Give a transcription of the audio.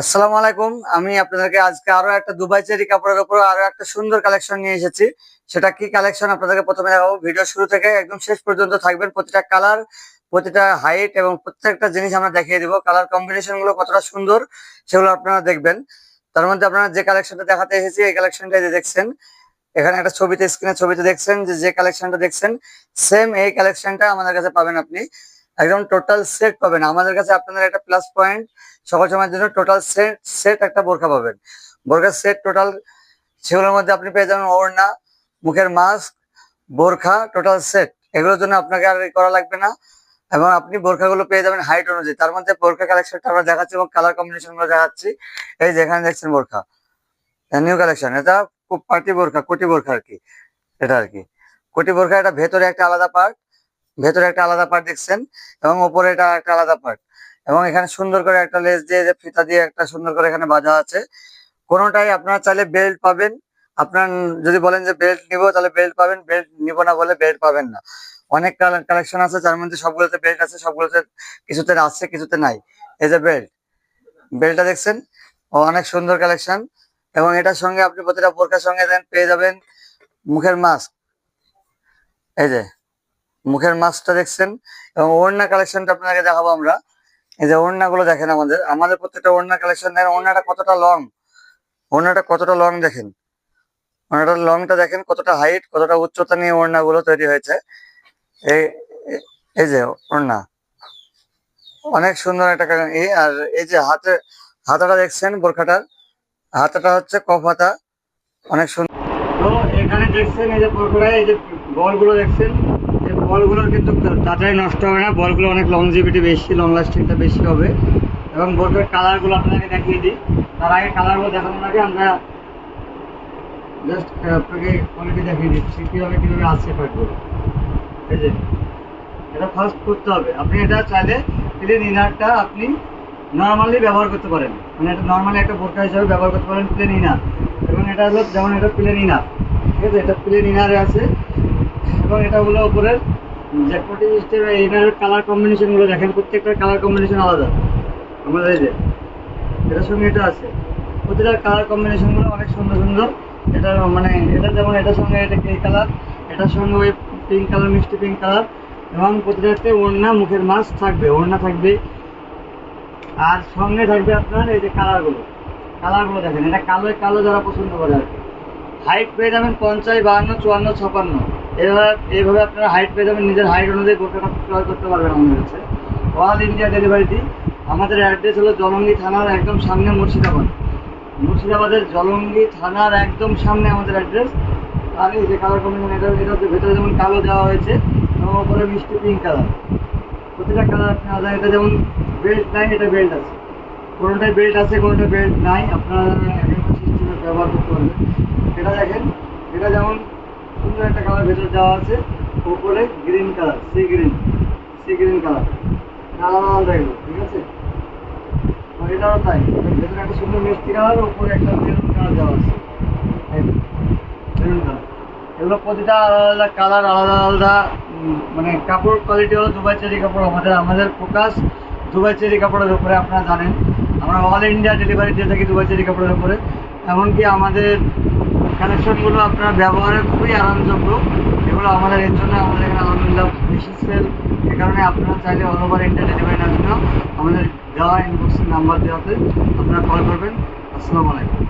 আসসালামু আলাইকুম। আমি আপনাদেরকে আজকে আরও একটা দুবাই চেরি কাপড়ের উপর আরও একটা সুন্দর কালেকশন নিয়ে এসেছি। সেটা কি কালেকশন আপনাদেরকে প্রথমে দেখাবো? ভিডিও শুরু থেকে একদম শেষ পর্যন্ত থাকবেন। প্রতিটা কালার, প্রতিটা হাইট এবং প্রত্যেকটা জিনিস আমরা দেখিয়ে দিব। কালার কম্বিনেশনগুলো কতটা সুন্দর সেগুলো আপনারা দেখবেন। তার মধ্যে আপনারা যে কালেকশনটা দেখাতে এসেছি, এই কালেকশনটা দেখছেন, এখানে একটা ছবিতে স্ক্রিনে ছবিতে দেখছেন যে যে কালেকশনটা দেখছেন সেম এই কালেকশনটা আমাদের কাছে পাবেন আপনি। একদম টোটাল সেট পাবেন। আমাদের কাছে আপনাদের একটা প্লাস পয়েন্ট সকল সময়ের জন্য টোটাল সেট সেট একটা বোরখা পাবেন। বোরখার সেট টোটাল সেগুলোর মধ্যে আপনি পেয়ে যাবেন ওড়না, মুখের মাস্ক বোরখা টোটাল সেট এগুলোর জন্য আপনাকে আর করা লাগবে না। এবং আপনি বোরখাগুলো পেয়ে যাবেন হাইট অনুযায়ী। তার মধ্যে বোরখা কালেকশনটা আমরা দেখাচ্ছি এবং কালার কম্বিনেশনগুলো দেখাচ্ছি। এই যে এখানে দেখছেন বোরখা। নিউ কালেকশন এটা পার্টি বোরখা, কোটি বোরখা আর কি। এটা আর কি। কোটি বোরখা, এটা ভেতরে একটা আলাদা পার্ট ভেতরে একটা আলাদা পার্ট দেখছেন এবং ওপরে এটা একটা আলাদা পার্ট এবং এখানে সুন্দর করে একটা লেস দিয়ে ফিতা দিয়ে একটা সুন্দর করে এখানে বাঁধা আছে। কোনোটাই আপনারা চাইলে বেল্ট পাবেন। আপনার যদি বলেন যে বেল্ট নিবো, তাহলে বেল্ট পাবেন। বেল্ট নিব না বলে বেল্ট পাবেন না। অনেক কালেকশন আছে, যার মধ্যে সবগুলোতে বেল্ট আছে, সবগুলোতে কিছুতে আছে, কিছুতে নাই। এই যে বেল্ট বেল্টটা দেখছেন? অনেক সুন্দর কালেকশন এবং এটার সঙ্গে আপনি প্রতিটা বোরকার সঙ্গে দেন পেয়ে যাবেন মুখের মাস্ক এই যে। মুখের মাস্কটা দেখছেন এবং ওড়না কালেকশনটা আপনাকে দেখাবো আমরা। এই যে ওড়না গুলো দেখেন আমাদের আমাদের প্রত্যেকটা ওড়না কালেকশন দেখেন, ওড়নাটা কতটা লং ওড়নাটা কতটা লং দেখেন? ওড়নাটার লংটা দেখেন, কতটা হাইট কতটা উচ্চতা নিয়ে ওড়না গুলো তৈরি হয়েছে। এই এই যে ওড়না। অনেক সুন্দর একটা এই আর এই যে হাতে, হাতাটা দেখছেন বোরখাটার? হাতাটা হচ্ছে কফ হাতা। অনেক সুন্দর তো এখানে দেখছেন এই যে বোরখাটায় এই যে বলগুলো দেখছেন? বলগুলোর কিন্তু তাড়াতাড়ি নষ্ট হবে না। বলগুলো অনেক লংজিভিটি বেশি লং লাস্টিংটা বেশি হবে। এবং বোর্ডের কালারগুলো আপনাকে দেখিয়ে দিই। তার আগে কালারগুলো দেখানোর আগে আমরা জাস্ট আপনাকে কোয়ালিটি দেখিয়ে দিচ্ছি, কীভাবে কীভাবে আসছে পার্টগুলো এই যে, এটা ফার্স্ট করতে হবে। আপনি এটা চাইলে প্লেন ইনারটা আপনি নর্মালি ব্যবহার করতে পারেন। মানে এটা নর্মালি একটা বোরকা হিসাবে ব্যবহার করতে পারেন প্লেন ইনার এবং এটা হলো যেমন এটা প্লেন ইনার ঠিক আছে? এটা প্লেন ইনারে আছে। এবং এটা হলো উপরের জ্যাকপটি সিস্টেম ইনারের কালার কম্বিনেশনগুলো দেখেন, প্রত্যেকটা কালার কম্বিনেশন আলাদা। আমাদের এই যে, এটার সঙ্গে এটা আছে। প্রতিটার কালার কম্বিনেশনগুলো অনেক সুন্দর সুন্দর। এটা মানে এটা যেমন এটার সঙ্গে এটা এই কালার এটার সঙ্গে ওই পিঙ্ক কালার মিষ্টি পিঙ্ক কালার এবং প্রতিটাতে ওড়না, মুখের মাস্ক থাকবে, ওড়না থাকবে। আর সঙ্গে থাকবে আপনার এই যে কালারগুলো কালারগুলো দেখেন, এটা কালো কালো যারা পছন্দ করে আর কি। হাইট পেয়ে যাবেন পঞ্চাশ, বাহান্ন, চুয়ান্ন, ছাপান্ন। এভাবে এইভাবে আপনারা হাইট পেয়ে যাবেন, নিজের হাইট অনুযায়ী গোটাটা ক্রয় করতে পারবেন আমাদের কাছে অল ইন্ডিয়া ডেলিভারি দিই আমাদের অ্যাড্রেস হলো জলঙ্গি থানার একদম সামনে মুর্শিদাবাদ। মুর্শিদাবাদের জলঙ্গি থানার একদম সামনে আমাদের অ্যাড্রেস আর এই যে কালার কম্বিনেশন এটা এটা ভেতরে যেমন কালো দেওয়া হয়েছে, এবং ওপরে মিষ্টি পিঙ্ক কালার প্রতিটা কালার আপনি আলাদা এটা যেমন বেল্ট নাই, এটা বেল্ট আছে। কোনোটায় বেল্ট আছে কোনোটা বেল্ট নাই, আপনারা ব্যবহার করতে পারবেন এটা দেখেন এটা যেমন সুন্দর কালার দেওয়া আছে উপরে green colour, sea green sea green colour. আলাদা আলাদা এগুলো ঠিক আছে? এটাও তাই, ভেতরে একটা সুন্দর মিষ্টি কালার, উপরে একটা মেরুন কালার দেওয়া আছে। Maroon colour. এগুলো প্রতিটা আলাদা আলাদা কালার, আলাদা আলাদা মানে কাপড় কোয়ালিটি হলো দুবাই চেরি কাপড়। আমাদের আমাদের ফোকাস দুবাই চেরি কাপড়ের উপরে, আপনারা জানেন। আমরা অল ইন্ডিয়া ডেলিভারি দিয়ে থাকি দুবাই চেরি কাপড়ের উপরে। এমনকি আমাদের কালেকশনগুলো আপনার ব্যবহারে খুবই আরামযোগ্য এগুলো আমাদের এর জন্য আমাদের এখানে আলহামদুলিল্লাহ বেশি সেল। এ কারণে আপনারা চাইলে অল ওভার ইন্ডিয়া ডেলিভারি নেওয়ার জন্য আমাদের দেওয়া ইনবক্সের নাম্বার দেওয়াতে আপনারা কল করবেন। আসসালামু আলাইকুম।